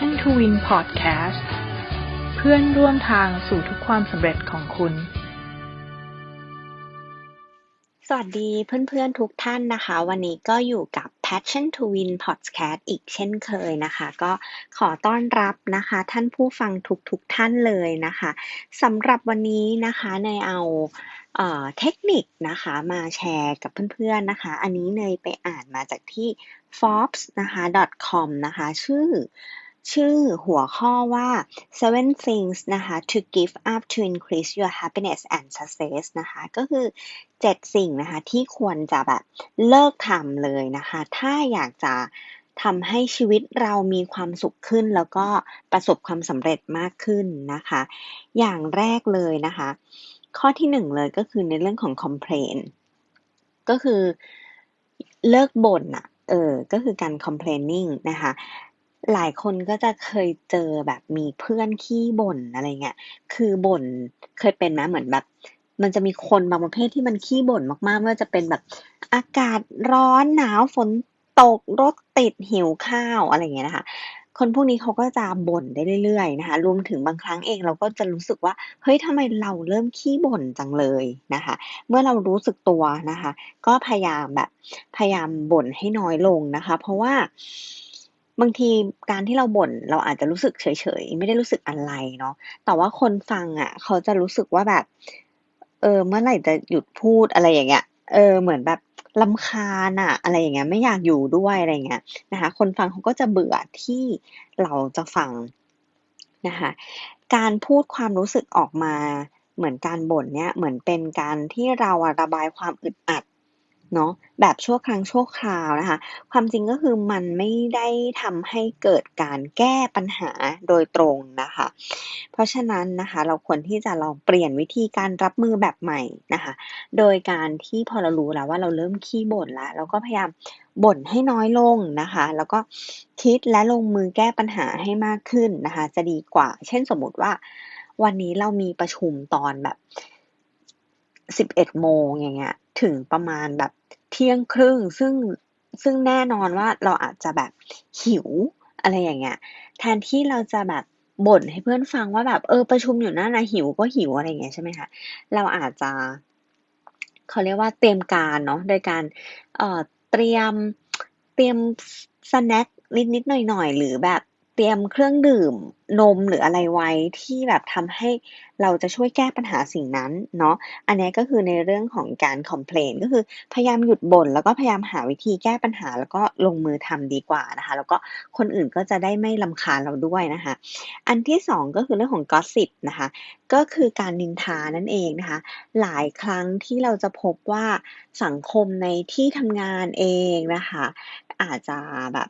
Passion to Win Podcast เพื่อนร่วมทางสู่ทุกความสำเร็จของคุณ สวัสดีเพื่อนๆทุกท่านนะคะ วันนี้ก็อยู่กับ Passion to Win Podcast อีกเช่นเคยนะคะ ก็ขอต้อนรับนะคะ ท่านผู้ฟังทุกๆทท่านเลยนะคะสำหรับวันนี้นะคะในเอาเทคนิคนะคะมาแชร์กับเพื่อนๆนะคะ อันนี้เนยไปอ่านมาจากที่ forbes นะคะ .com นะคะ ชื่อ ชื่อหัวข้อว่า seven things นะคะ to give up to increase your happiness and success นะคะ ก็คือ 7 สิ่งนะคะ ที่ควรจะแบบเลิกทำเลยนะคะ ถ้าอยากจะทำให้ชีวิตเรามีความสุขขึ้น แล้วก็ประสบความสำเร็จมากขึ้นนะคะ อย่างแรกเลยนะคะ ข้อที่หนึ่งเลยก็คือในเรื่องของ complain ก็คือเลิกบ่นอะเออ ก็คือการ complaining นะคะ หลายคนก็จะเคยเจอแบบมีเพื่อนขี้บ่นอะไรเงี้ย คือบ่นเคยเป็นไหมเหมือนแบบ มันจะมีคนบางประเภทที่มันขี้บ่นมากๆไม่ว่าจะเป็นแบบอากาศร้อนหนาวฝนตกรถติดหิวข้าวอะไรเงี้ยนะคะ คนพวกนี้เขาก็จะบ่นได้เรื่อยๆนะคะ รวมถึงบางครั้งเองเราก็จะรู้สึกว่า เฮ้ยทำไมเราเริ่มขี้บ่นจังเลยนะคะ เมื่อเรารู้สึกตัวนะคะ ก็พยายามแบบพยายามบ่นให้น้อยลงนะคะ เพราะว่า บางทีการที่เราบ่นเราอาจจะรู้สึกเฉยๆ ไม่ได้รู้สึกอะไรเนาะแต่ว่าคนฟังอะ เขาจะรู้สึกว่าแบบ เออเมื่อไหร่จะหยุดพูดอะไรอย่างเงี้ยเออเหมือนแบบลำคาญอะอะไรอย่างเงี้ยไม่อยากอยู่ด้วยอะไรเงี้ยนะคะ คนฟังเขาก็จะเบื่อที่เราจะฟังนะคะการพูดความรู้สึกออกมาเหมือนการบ่นเนี่ยเหมือนเป็นการที่เราระบายความอึดอัด เนาะแบบชั่วครั้งชั่วคราวนะคะ ความจริงก็คือมันไม่ได้ทำให้เกิดการแก้ปัญหาโดยตรงนะคะ เพราะฉะนั้นนะคะเราควรที่จะลองเปลี่ยนวิธีการรับมือแบบใหม่นะคะ โดยการที่พอเรารู้แล้วว่าเราเริ่มขี้บ่นแล้วเราก็พยายามบ่นให้น้อยลงนะคะ แล้วก็คิดและลงมือแก้ปัญหาให้มากขึ้นนะคะ จะดีกว่า เช่นสมมติว่า วันนี้เรามีประชุมตอนแบบสิบเอ็ดโมงอย่างเงี้ยถึงประมาณแบบ เที่ยงครึ่งซึ่งซึ่งแน่นอนว่าเราอาจจะแบบหิวอะไรอย่างเงี้ยแทนที่เราจะแบบบ่นให้เพื่อนฟังว่าแบบเออประชุมอยู่นั่นนะหิวก็หิวอะไรอย่างเงี้ยใช่ไหมคะเราอาจจะเขาเรียกว่าเตรียมการเนาะโดยการเอ่อเตรียมเตรียมสแน็คนิดๆหน่อยๆหรือแบบ เตรียมเครื่องดื่มนมหรืออะไรไว้ที่แบบทำให้เราจะช่วยแก้ปัญหาสิ่งนั้นเนาะอันนี้ก็คือในเรื่องของการคอมเพลนก็คือพยายามหยุดบ่นแล้วก็พยายามหาวิธีแก้ปัญหา แล้วก็ลงมือทำดีกว่านะคะ แล้วก็คนอื่นก็จะได้ไม่ลำคาญเราด้วยนะคะ อันที่สองก็คือเรื่องของกอสิบนะคะ ก็คือการนินทานั่นเองนะคะ หลายครั้งที่เราจะพบว่าสังคมในที่ทำงานเองนะคะ อาจจะแบบ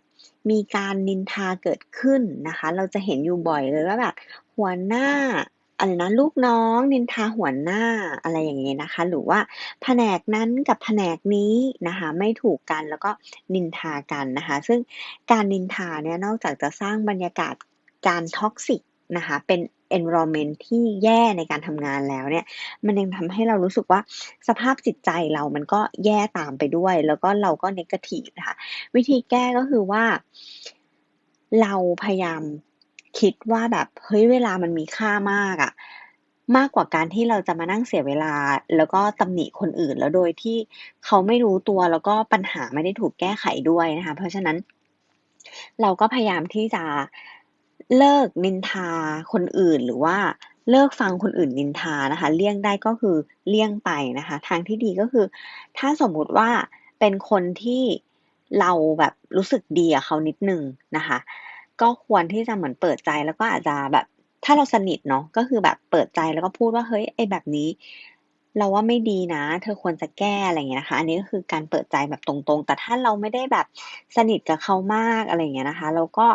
มีการนินทาเกิดขึ้นนะคะ เราจะเห็นอยู่บ่อยเลยว่าแบบหัวหน้าอะไรนะลูกน้องนินทาหัวหน้าอะไรอย่างเงี้ยนะคะ หรือว่าแผนกนั้นกับแผนกนี้นะคะ ไม่ถูกกันแล้วก็นินทากันนะคะ ซึ่งการนินทาเนี่ยนอกจากจะสร้างบรรยากาศการท็อกซิกนะคะ เป็น environment ที่แย่ในการทำงานแล้วเนี่ย มันยังทำให้เรารู้สึกว่าสภาพจิตใจเรามันก็แย่ตามไปด้วย แล้วก็เราก็ negative นะคะวิธีแก้ก็คือว่า เราพยายามคิดว่าแบบเฮ้ยเวลามันมีค่ามากอะมากกว่าการที่เราจะมานั่งเสียเวลา แล้วก็ตำหนิคนอื่นแล้วโดยที่เขาไม่รู้ตัวแล้วก็ปัญหาไม่ได้ถูกแก้ไขด้วยนะคะ เพราะฉะนั้นเราก็พยายามที่จะ เลิกนินทาคนอื่นหรือว่าเลิกฟังคนอื่นนินทานะคะ เลี่ยงได้ก็คือเลี่ยงไปนะคะ ทางที่ดีก็คือ ถ้าสมมุติว่าเป็นคนที่เราแบบรู้สึกดีกับเขานิดนึงนะคะ ก็ควรที่จะเหมือนเปิดใจแล้วก็อาจจะแบบถ้าเราสนิทเนาะก็คือแบบเปิดใจแล้วก็พูดว่าเฮ้ยไอ้แบบนี้ เราว่าไม่ดีนะ เธอควรจะแก้อะไรอย่างเงี้ยนะคะ อันนี้ก็คือการเปิดใจแบบตรงๆ แต่ถ้าเราไม่ได้แบบสนิทกับเขามากอะไรอย่างเงี้ยนะคะ เราก็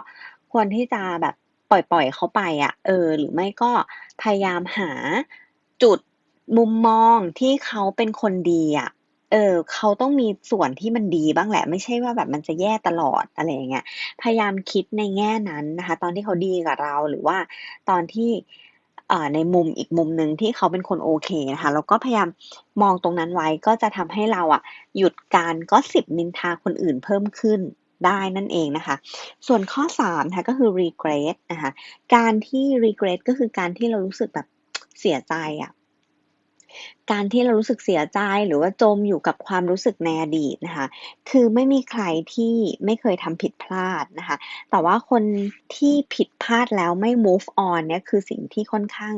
ควรที่จะแบบปล่อยๆเขาไปอะเออ หรือไม่ก็พยายามหาจุดมุมมองที่เขาเป็นคนดีอะเออเขาต้องมีส่วนที่มันดีบ้างแหละ ไม่ใช่ว่าแบบมันจะแย่ตลอดอะไรอย่างเงี้ยพยายามคิดในแง่นั้นนะคะ ตอนที่เขาดีกับเราหรือว่าตอนที่ในมุมอีกมุมหนึ่งที่เขาเป็นคนโอเคนะคะแล้วก็พยายามมองตรงนั้นไว้ก็จะทำให้เราอะหยุดการก็สิบนินทาคนอื่นเพิ่มขึ้น ได้นั่นเองนะคะ ส่วนข้อ3นะคะก็คือ regret นะคะการที่ regret ก็คือการที่เรารู้สึกแบบเสียใจอะการที่เรารู้สึกเสียใจหรือว่าจมอยู่กับความรู้สึกในอดีตนะคะ คือไม่มีใครที่ไม่เคยทำผิดพลาดนะคะ แต่ว่าคนที่ผิดพลาดแล้วไม่ move on เนี่ยคือสิ่งที่ค่อนข้าง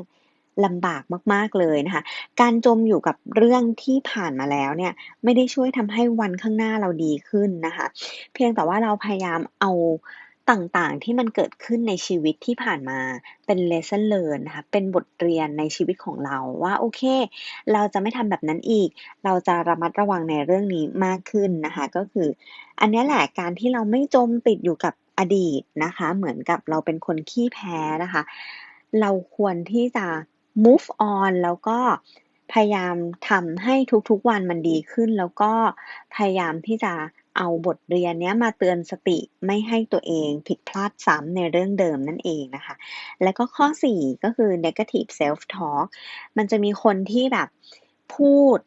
ลำบากมากๆเลยนะคะ การจมอยู่กับเรื่องที่ผ่านมาแล้วเนี่ยไม่ได้ช่วยทำให้วันข้างหน้าเราดีขึ้นนะคะ เพียงแต่ว่าเราพยายามเอาต่างๆที่มันเกิดขึ้นในชีวิตที่ผ่านมาเป็น lesson learn นะคะเป็นบทเรียนในชีวิตของเราว่าโอเค เราจะไม่ทำแบบนั้นอีก เราจะระมัดระวังในเรื่องนี้มากขึ้นนะคะ ก็คือ อันนี้แหละการที่เราไม่จมติดอยู่กับอดีตนะคะ เหมือนกับเราเป็นคนขี้แพ้นะคะ เราควรที่จะ move on แล้วก็พยายามทำให้ทุกๆวันมันดีขึ้น แล้วก็พยายามที่จะเอาบทเรียนนี้มาเตือนสติไม่ให้ตัวเองผิดพลาดซ้ำในเรื่องเดิมนั่นเองนะคะ แล้วก็ข้อ 4 ก็คือ negative self talk มันจะมีคนที่แบบพูด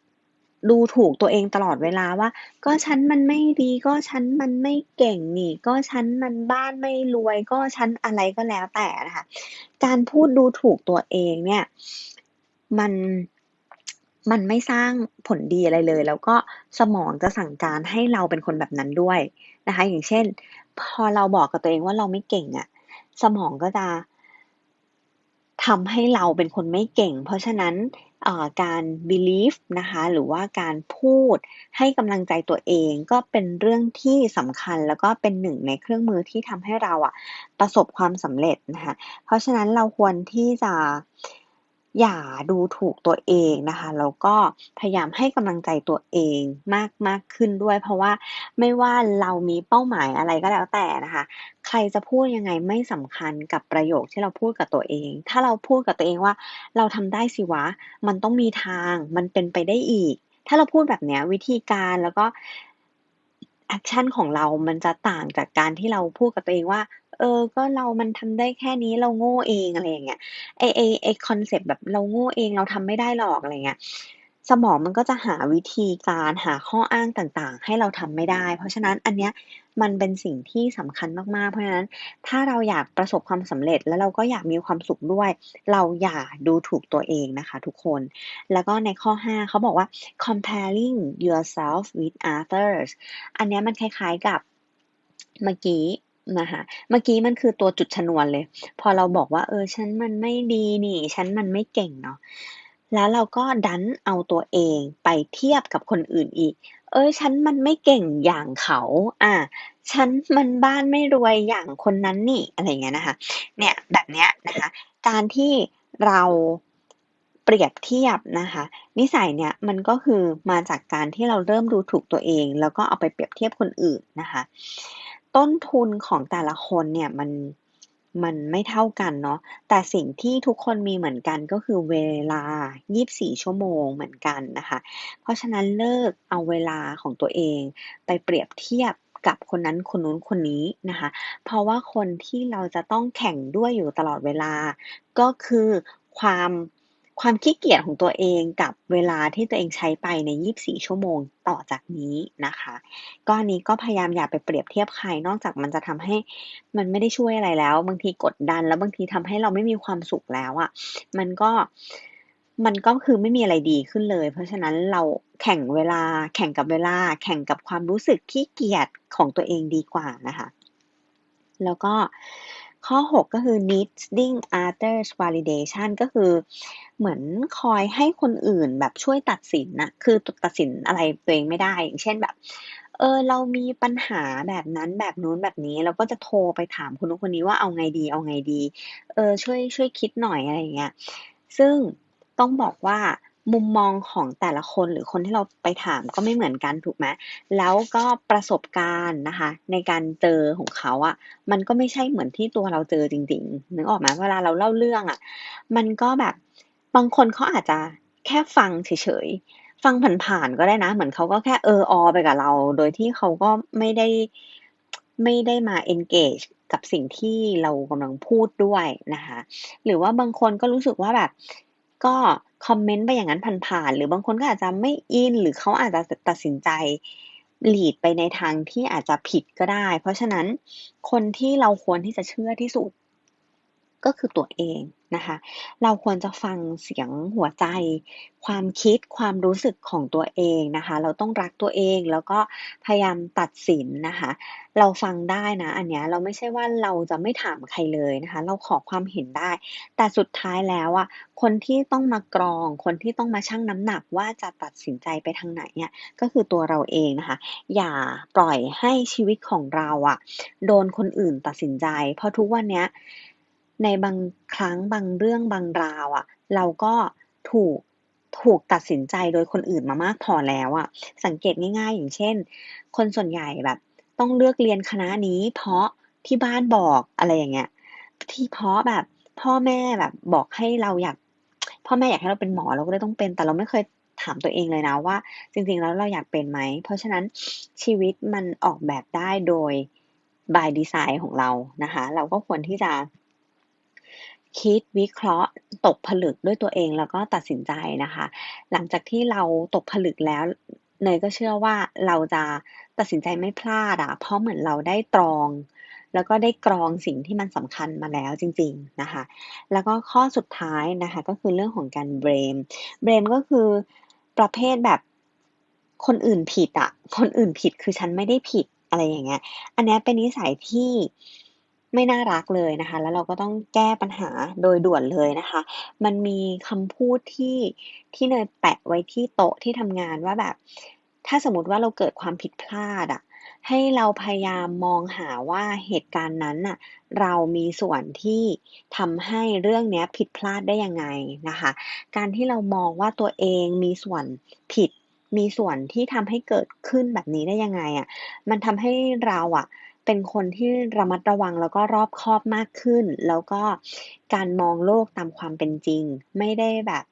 ดูถูกตัวเองตลอดเวลาว่า ก็ฉันมันไม่ดีก็ฉันมันไม่เก่งนี่ ก็ฉันมันบ้านไม่รวย ก็ฉันอะไรก็แล้วแต่นะคะการพูดดูถูกตัวเองเนี่ย มันมันไม่สร้างผลดีอะไรเลย แล้วก็สมองจะสั่งการให้เราเป็นคนแบบนั้นด้วยนะคะ อย่างเช่น พอเราบอกกับตัวเองว่าเราไม่เก่งอะสมองก็จะ ทำให้เราเป็นคนไม่เก่ง เพราะฉะนั้นการ believe นะคะหรือว่าการพูดให้กำลังใจตัวเองก็เป็นเรื่องที่สำคัญแล้วก็เป็นหนึ่งในเครื่องมือที่ทำให้เราอะประสบความสำเร็จนะคะเพราะฉะนั้นเราควรที่จะ อย่าดูถูกตัวเองนะคะแล้วก็พยายามให้กำลังใจตัวเองมากมากขึ้นด้วย เพราะว่าไม่ว่าเรามีเป้าหมายอะไรก็แล้วแต่นะคะ ใครจะพูดยังไงไม่สำคัญกับประโยคที่เราพูดกับตัวเอง ถ้าเราพูดกับตัวเองว่า เราทำได้สิวะ มันต้องมีทาง มันเป็นไปได้อีก ถ้าเราพูดแบบเนี้ยวิธีการแล้วก็ แอคชั่นของเรามันจะต่างจากการที่เราพูดกับตัวเองว่า เออ ก็เรามันทำได้แค่นี้เราโง่เองอะไรอย่างเงี้ย ไอ้ไอ้ไอ้คอนเซปต์แบบเราโง่เองเราทำไม่ได้หรอกอะไรเงี้ย สมองมันก็จะหาวิธีการหาข้ออ้างต่างๆ ให้เราทำไม่ได้ เพราะฉะนั้นอันเนี้ย มันเป็นสิ่งที่สำคัญมากๆ เพราะฉะนั้น ถ้าเราอยากประสบความสำเร็จ แล้วเราก็อยากมีความสุขด้วย เราอย่าดูถูกตัวเองนะคะ ทุกคน แล้วก็ในข้อ 5 เขาบอกว่า comparing yourself with others อันนี้มันคล้ายๆกับเมื่อกี้นะคะเมื่อกี้มันคือตัวจุดชนวนเลย พอเราบอกว่า เออ ฉันมันไม่ดีนี่ ฉันมันไม่เก่งเนาะแล้วเราก็ดันเอาตัวเองไปเทียบกับคนอื่นอีก เออฉันมันไม่เก่งอย่างเขา อ่า ฉันมันบ้านไม่รวยอย่างคนนั้นนี่อะไรเงี้ยนะคะ เนี่ยแบบเนี้ยนะคะ การที่เราเปรียบเทียบนะคะ นิสัยเนี่ยมันก็คือมาจากการที่เราเริ่มดูถูกตัวเอง แล้วก็เอาไปเปรียบเทียบคนอื่นนะคะ ต้นทุนของแต่ละคนเนี่ยมัน มันไม่เท่ากันเนาะ แต่สิ่งที่ทุกคนมีเหมือนกันก็คือเวลา 24 ชั่วโมงเหมือนกันนะคะ เพราะฉะนั้นเลิกเอาเวลาของตัวเองไปเปรียบเทียบกับคนนั้นคนนู้นคนนี้นะคะ เพราะว่าคนที่เราจะต้องแข่งด้วยอยู่ตลอดเวลา ก็คือความ ความขี้เกียจของตัวเองกับเวลาที่ตัวเองใช้ไปใน 24 ชั่วโมงต่อจากนี้นะคะ ก็อันนี้ก็พยายามอย่าไปเปรียบเทียบใคร นอกจากมันจะทำให้มันไม่ได้ช่วยอะไรแล้ว บางทีกดดัน แล้วบางทีทำให้เราไม่มีความสุขแล้วอะ มันก็มันก็คือไม่มีอะไรดีขึ้นเลย เพราะฉะนั้นเราแข่งเวลา แข่งกับเวลา แข่งกับความรู้สึกขี้เกียจของตัวเองดีกว่านะคะ แล้วก็ ข้อ 6 ก็คือ needing others validation ก็คือเหมือนคอยให้คนอื่นแบบช่วยตัดสินนะคือตัดสินอะไรตัวเองไม่ได้ อย่างเช่นแบบ เออเรามีปัญหาแบบนั้นแบบนู้นแบบนี้ เราก็จะโทรไปถามคนนู้นคนนี้ว่าเอาไงดี เอาไงดี เออช่วยช่วยคิดหน่อยอะไรอย่างเงี้ย ซึ่งต้องบอกว่า มุมมองของแต่ละคนหรือคนที่เราไปถามก็ไม่เหมือนกันถูกไหมแล้วก็ประสบการณ์นะคะ ในการเจอของเขาอะ่ะ มันก็ไม่ใช่เหมือนที่ตัวเราเจอจริงๆนึกออกไหมเวลาเราเล่าเรื่องอะ่ะ มันก็แบบบางคนเขาอาจจะแค่ฟังเฉยๆฟังผ่านๆก็ได้นะ เหมือนเขาก็แค่เอออไปกับเรา โดยที่เขาก็ไม่ได้ไม่ได้มา engage กับสิ่งที่เรากำลังพูดด้วยนะคะ หรือว่าบางคนก็รู้สึกว่าแบบ ก็ คอมเมนต์ไปอย่างนั้นผ่านๆ หรือบางคนก็อาจจะไม่อิน หรือเขาอาจจะตัดสินใจหลีดไปในทางที่อาจจะผิดก็ได้ เพราะฉะนั้นคนที่เราควรที่จะเชื่อที่สุด ก็คือตัวเอง นะคะ เราควรจะฟังเสียงหัวใจ ความคิดความรู้สึกของตัวเองนะคะ เราต้องรักตัวเองแล้วก็พยายามตัดสินนะคะ เราฟังได้นะอันเนี้ยเราไม่ใช่ว่าเราจะไม่ถามใครเลยนะคะ เราขอความเห็นได้ แต่สุดท้ายแล้วอะคนที่ต้องมากรอง คนที่ต้องมาชั่งน้ำหนักว่าจะตัดสินใจไปทางไหนเนี่ยก็คือตัวเราเองนะคะ อย่าปล่อยให้ชีวิตของเราอะ โดนคนอื่นตัดสินใจ เพราะทุกวันเนี้ย ในบางครั้งบางเรื่องบางราวอะเราก็ถูกถูกตัดสินใจโดยคนอื่นมามากพอแล้วอะ สังเกตง่ายๆ อย่างเช่น คนส่วนใหญ่แบบ ต้องเลือกเรียนคณะนี้เพราะที่บ้านบอกอะไรอย่างเงี้ย ที่เพราะแบบพ่อแม่แบบบอกให้เราอยาก พ่อแม่อยากให้เราเป็นหมอเราก็เลยต้องเป็น แต่เราไม่เคยถามตัวเองเลยนะว่า จริงๆแล้วเราอยากเป็นไหม เพราะฉะนั้นชีวิตมันออกแบบได้โดย by design ของเรานะคะ เราก็ควรที่จะ คิดวิเคราะห์ ตกผลึกด้วยตัวเองแล้วก็ตัดสินใจนะคะ หลังจากที่เราตกผลึกแล้วเนยก็เชื่อว่าเราจะตัดสินใจไม่พลาดอะเพราะเหมือนเราได้ตรอง แล้วก็ได้กรองสิ่งที่มันสำคัญมาแล้วจริง ๆนะคะ แล้วก็ข้อสุดท้ายนะคะก็คือเรื่องของการเบรม เบรมก็คือประเภทแบบคนอื่นผิดอะ คนอื่นผิดคือฉันไม่ได้ผิดอะไรอย่างเงี้ย อันนี้เป็นนิสัยที่ ไม่น่ารักเลยนะคะ แล้วเราก็ต้องแก้ปัญหาโดยด่วนเลยนะคะ มันมีคำพูดที่ที่เนยแปะไว้ที่โต๊ะที่ทำงานว่าแบบ ถ้าสมมติว่าเราเกิดความผิดพลาดอะให้เราพยายามมองหาว่าเหตุการณ์นั้นน่ะเรามีส่วนที่ทำให้เรื่องนี้ผิดพลาดได้ยังไงนะคะ การที่เรามองว่าตัวเองมีส่วนผิด มีส่วนที่ทำให้เกิดขึ้นแบบนี้ได้ยังไงอะมันทำให้เราอะ เป็นคนที่ระมัดระวังแล้วก็รอบคอบมากขึ้น แล้วก็การมองโลกตามความเป็นจริง ไม่ได้แบบ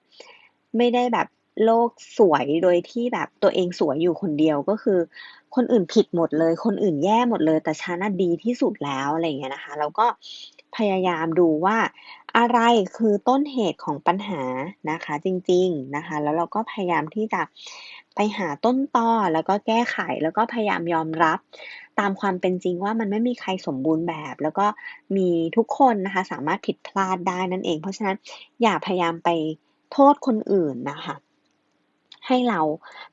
ไม่ได้แบบโลกสวยโดยที่แบบตัวเองสวยอยู่คนเดียวก็คือ คนอื่นผิดหมดเลย คนอื่นแย่หมดเลย แต่ฉันน่ะดีที่สุดแล้วอะไรอย่างเงี้ยนะคะ แล้วก็พยายามดูว่า อะไรคือต้นเหตุของปัญหานะคะจริงๆนะคะ แล้วเราก็พยายามที่จะไปหาต้นตอแล้วก็แก้ไขแล้วก็พยายามยอมรับตามความเป็นจริงว่ามันไม่มีใครสมบูรณ์แบบ แล้วก็มีทุกคนนะคะสามารถผิดพลาดได้นั่นเอง เพราะฉะนั้นอย่าพยายามไปโทษคนอื่นนะคะ ให้เรา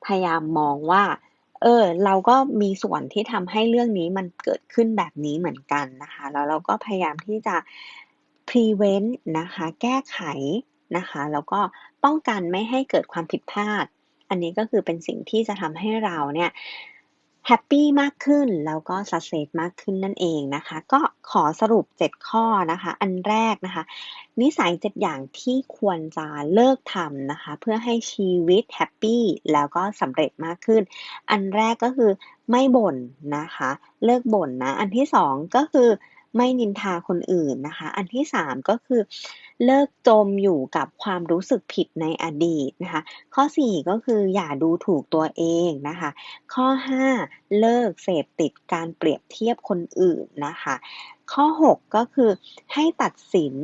พยายามมองว่าเออเราก็มีส่วนที่ทำให้เรื่องนี้มันเกิดขึ้นแบบนี้เหมือนกันนะคะ แล้วเราก็พยายามที่จะ prevent นะคะ แก้ไขนะคะ แล้วก็ป้องกันไม่ให้เกิดความผิดพลาด อันนี้ก็คือเป็นสิ่งที่จะทำให้เราเนี่ยแฮปปี้มากขึ้น แล้วก็สักเซสมากขึ้นนั่นเองนะคะ ก็ขอสรุป 7 ข้อนะคะ อันแรกนะคะ นิสัย 7 อย่างที่ควรจะเลิกทำนะคะ เพื่อให้ชีวิตแฮปปี้แล้วก็สำเร็จมากขึ้น อันแรกก็คือไม่บ่นนะคะ เลิกบ่นนะ อันที่สองก็คือ ไม่นินทาคนอื่นนะคะ อันที่สามก็คือ เลิกจมอยู่กับความรู้สึกผิดในอดีตนะคะ ข้อ4ก็คืออย่าดูถูกตัวเองนะคะ ข้อ5เลิกเสพติดการเปรียบเทียบคนอื่นนะคะ ข้อ6ก็คือให้ตัดสิน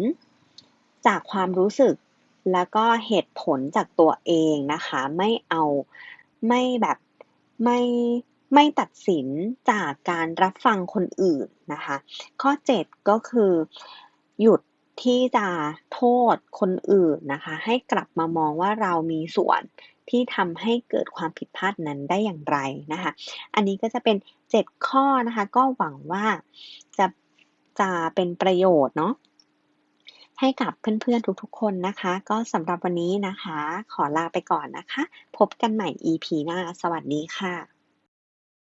จากความรู้สึกแล้วก็เหตุผลจากตัวเองนะคะ ไม่เอาไม่แบบไม่ ไม่ตัดสินจากการรับฟังคนอื่นนะคะ ข้อ 7 ก็คือหยุดที่จะโทษคนอื่นนะคะ ให้กลับมามองว่าเรามีส่วนที่ทำให้เกิดความผิดพลาดนั้นได้อย่างไรนะคะ อันนี้ก็จะเป็น 7 ข้อนะคะ ก็หวังว่าจะจะเป็นประโยชน์เนาะให้กับเพื่อนๆทุกๆ คนนะคะ ก็สำหรับวันนี้นะคะ ขอลาไปก่อนนะคะ พบกันใหม่ EP หน้า สวัสดีค่ะ